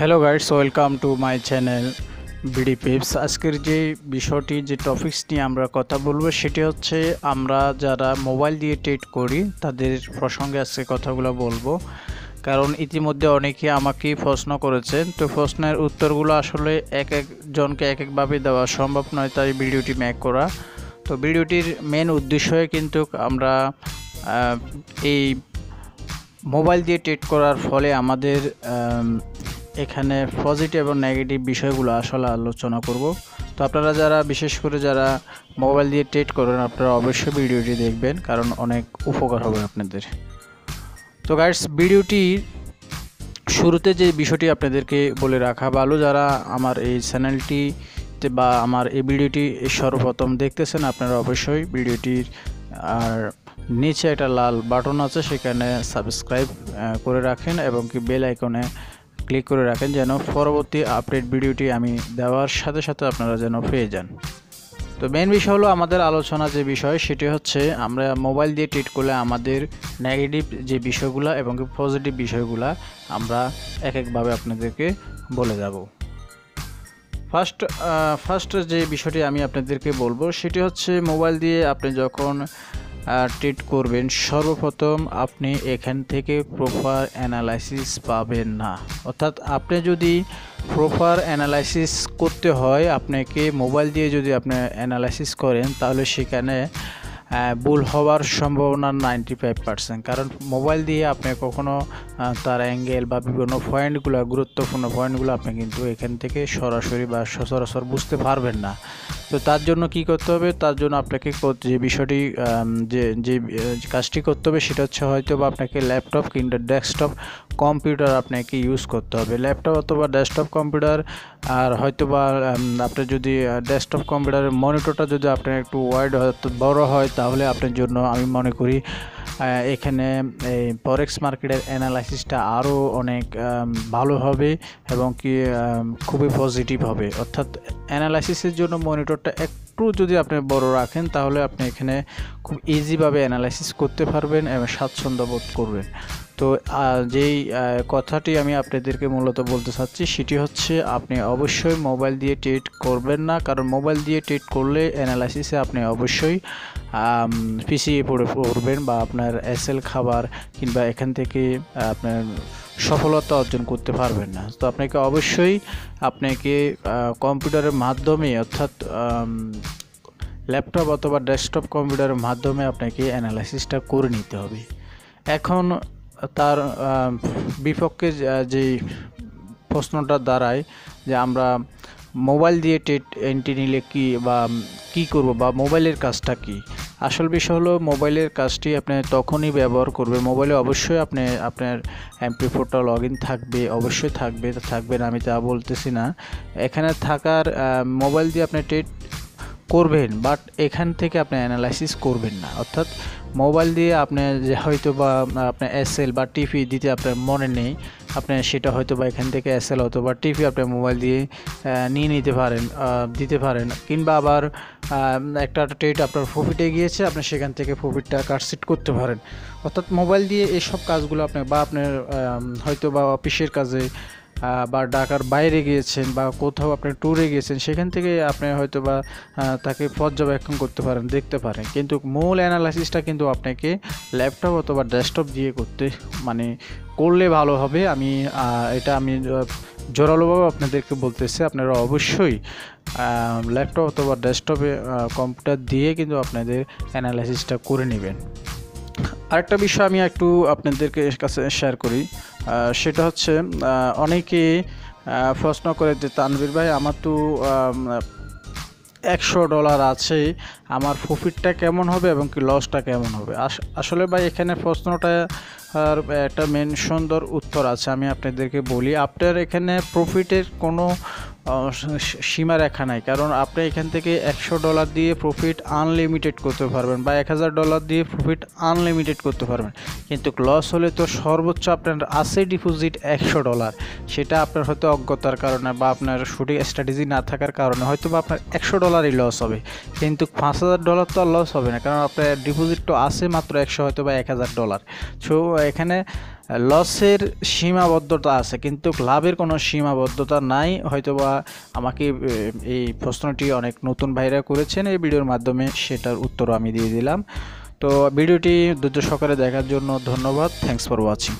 Hello guys welcome to my channel BD peeps আজকের যে বিষয়টি যে টপিক্স নিয়ে আমরা কথা বলব সেটি হচ্ছে আমরা যারা মোবাইল দিয়ে ট্রেড করি তাদের প্রসঙ্গে আজকে কথাগুলো বলব। কারণ ইতিমধ্যে অনেকে আমাকে প্রশ্ন করেছেন তো প্রশ্নের উত্তরগুলো আসলে এক একজনকে এক একভাবে দেওয়া সম্ভব নয় তাই ভিডিওটি ম্যাক করা। তো ভিডিওটির মেন উদ্দেশ্যই কিন্তু আমরা এই মোবাইল দিয়ে ট্রেড করার ফলে আমাদের আম, এখানে পজিটিভ এবং নেগেটিভ বিষয়গুলো আসলে আলোচনা করব। তো আপনারা যারা, বিশেষ করে যারা মোবাইল দিয়ে ট্রেড করেন, আপনারা অবশ্যই ভিডিওটি দেখবেন, কারণ অনেক উপকার হবে আপনাদের। তো গাইডস ভিডিওটি শুরুতে যে বিষয়টি আপনাদেরকে বলে রাখা, ভালো যারা আমার এই চ্যানেলটিতে বা আমার এই ভিডিওটি সর্বপ্রথম দেখতেছেন, আপনারা অবশ্যই ভিডিওটির, আর নিচে একটা লাল বাটন আছে, সেখানে সাবস্ক্রাইব করে রাখেন এবং কি বেল আইকনে ক্লিক করে রাখেন যেন পরবর্তী আপডেট ভিডিওটি আমি দেওয়ার সাথে সাথে আপনারা যেন পেয়ে যান। তো মেন বিষয় হলো আমাদের আলোচনা যে বিষয়, সেটি হচ্ছে আমরা মোবাইল দিয়ে ট্রিট করলে আমাদের নেগেটিভ যে বিষয়গুলো এবং পজিটিভ বিষয়গুলো আমরা এক একভাবে আপনাদেরকে বলে যাব। ফার্স্ট ফার্স্ট যে বিষয়টি আমি আপনাদেরকে বলব, সেটি হচ্ছে মোবাইল দিয়ে আপনি যখন ট্রিট করবেন। সর্বপ্রথম আপনি এখান থেকে প্রপার অ্যানালাইসিস পাবেন না। অর্থাৎ আপনি যদি প্রপার অ্যানালাইসিস করতে হয় আপনাকে মোবাইল দিয়ে যদি আপনি অ্যানালাইসিস করেন তাহলে সেখানে ভুল হওয়ার সম্ভাবনা নাইনটি ফাইভ পার্সেন্ট কারণ মোবাইল দিয়ে আপনি কখনো আহ, তার অ্যাঙ্গেল বা বিভিন্ন পয়েন্টগুলো গুরুত্বপূর্ণ পয়েন্টগুলো আপনি কিন্তু এখান থেকে সরাসরি বা সচরাচর বুঝতে পারবেন না। তো তার জন্য কি করতে হবে? তার জন্য আপনাকে যে বিষয়টি যে যে কাজটি করতে হবে সেটা হচ্ছে হয়তো বা আপনাকে ল্যাপটপ কিংবা ডেস্কটপ কম্পিউটার আপনাকে ইউজ করতে হবে। ল্যাপটপ অথবা ডেস্কটপ কম্পিউটার আর হয়তো বা আপনি আপনার যদি ডেস্কটপ কম্পিউটারের মনিটরটা যদি আপনার একটু ওয়াইড হয় তো বড় হয়, তাহলে আপনার জন্য আমি মনে করি এখানে, এই ফরেক্স মার্কেটের অ্যানালাইসিসটা আরও অনেক ভালো হবে এবং কি খুবই পজিটিভ হবে। অর্থাৎ অ্যানালাইসিসের জন্য মনিটরটা একটু যদি আপনি বড় রাখেন, তাহলে আপনি এখানে খুব ইজিভাবে অ্যানালাইসিস করতে পারবেন এবং স্বাচ্ছন্দ্য বোধ করবেন। তো যেই কথাটি আমি আপনাদেরকে মূলত বলতে চাচ্ছি সেটি হচ্ছে আপনি অবশ্যই মোবাইল দিয়ে ট্রেড করবেন না, কারণ মোবাইল দিয়ে ট্রেড করলে অ্যানালাইসিসে আপনি অবশ্যই পিছিয়ে পড়ে পড়বেন বা আপনার এসএল খাবার কিংবা এখান থেকে আপনার সফলতা অর্জন করতে পারবেন না। তো আপনাকে অবশ্যই আপনাকে কম্পিউটারের মাধ্যমে অর্থাৎ ল্যাপটপ অথবা ডেস্কটপ কম্পিউটারের মাধ্যমে আপনাকে অ্যানালাইসিসটা করে নিতে হবে। এখন তার বিপক্ষে যে- প্রশ্নটা দাঁড়ায় যে আমরা মোবাইল দিয়ে টেট এন্ট্রি নিলে কি বা কি করব বা মোবাইলের কাজটা কি? আসল বিষয় হলো মোবাইলের কাজটি আপনি তখনই ব্যবহার করবে। মোবাইলে অবশ্যই আপনি, আপনার এমপি ফোরটা লগ ইন থাকবে, অবশ্যই থাকবে থাকবে না, আমি তা বলতেছি না। এখানে থাকার মোবাইল দিয়ে আপনি টেট করবেন বাট এখান থেকে আপনি অ্যানালাইসিস করবেন না। অর্থাৎ মোবাইল দিয়ে আপনি যে হয়তো বা আপনার এসএল বা টিভি দিতে আপনার মনে নেই, আপনি সেটা হয়তো বা এখান থেকে এসএল অথবা টিভি আপনি মোবাইল দিয়ে নিয়ে নিতে পারেন দিতে পারেন। কিংবা আবার একটা ট্রেড আপনার প্রফিটে গিয়েছে, আপনি সেখান থেকে প্রফিটটা কাটসিট করতে পারেন। অর্থাৎ মোবাইল দিয়ে এসব কাজগুলো আপনি বা আপনার হয়তো বা অফিসের কাজে বা ঢাকার বাইরে গিয়েছেন বা কোথাও আপনি ট্যুরে গিয়েছেন, সেখান থেকে আপনি হয়তো বা তাকে পর্যবেক্ষণ করতে পারেন, দেখতে পারেন। কিন্তু মূল অ্যানালাইসিসটা কিন্তু আপনাকে ল্যাপটপ অথবা ডেস্কটপ দিয়ে করতে মানে করলে ভালো হবে। আমি এটা আমি জোরালোভাবে আপনাদেরকে বলতেছি, আপনারা অবশ্যই ল্যাপটপ অথবা ডেস্কটপে কম্পিউটার দিয়ে কিন্তু আপনাদের অ্যানালাইসিসটা করে নেবেন। আরেকটা বিষয় আমি একটু আপনাদেরকে কাছে শেয়ার করি। সেটা হচ্ছে অনেকে প্রশ্ন করে যে, তানভীর ভাই, আমার তো একশো ডলার আছে, আমার প্রফিটটা কেমন হবে এবং কি লসটা কেমন হবে? আস- আসলে ভাই, এখানে প্রশ্নটা আর একটা মেন সুন্দর উত্তর আছে, আমি আপনাদেরকে বলি। আপনার এখানে প্রফিটের কোনো সীমারেখা নাই। কারণ আপনি এখান থেকে একশো ডলার দিয়ে প্রফিট আনলিমিটেড করতে পারবেন বা এক হাজার ডলার দিয়ে প্রফিট আনলিমিটেড করতে পারবেন। কিন্তু লস হলে তো সর্বোচ্চ আপনার আছে ডিপোজিট একশো ডলার। সেটা আপনার হয়তো অজ্ঞতার কারণে বা আপনার সঠিক স্ট্র্যাটেজি না থাকার কারণে হয়তো বা আপনার একশো ডলারই লস হবে। কিন্তু পাঁচ হাজার ডলার তো আর লস হবে না। কারণ আপনার ডিপোজিট তো আছে মাত্র একশো হয়তো বা এক হাজার ডলার। সো এখানে লসের সীমাবদ্ধতা আছে, কিন্তু লাভের কোনো সীমাবদ্ধতা নাই। হয়তোবা আমাকে এই প্রশ্নটি অনেক নতুন ভাইরা করেছেন, এই ভিডিওর মাধ্যমে সেটার উত্তরও আমি দিয়ে দিলাম। তো ভিডিওটি ধৈর্য সহকারে দেখার জন্য ধন্যবাদ। Thanks for watching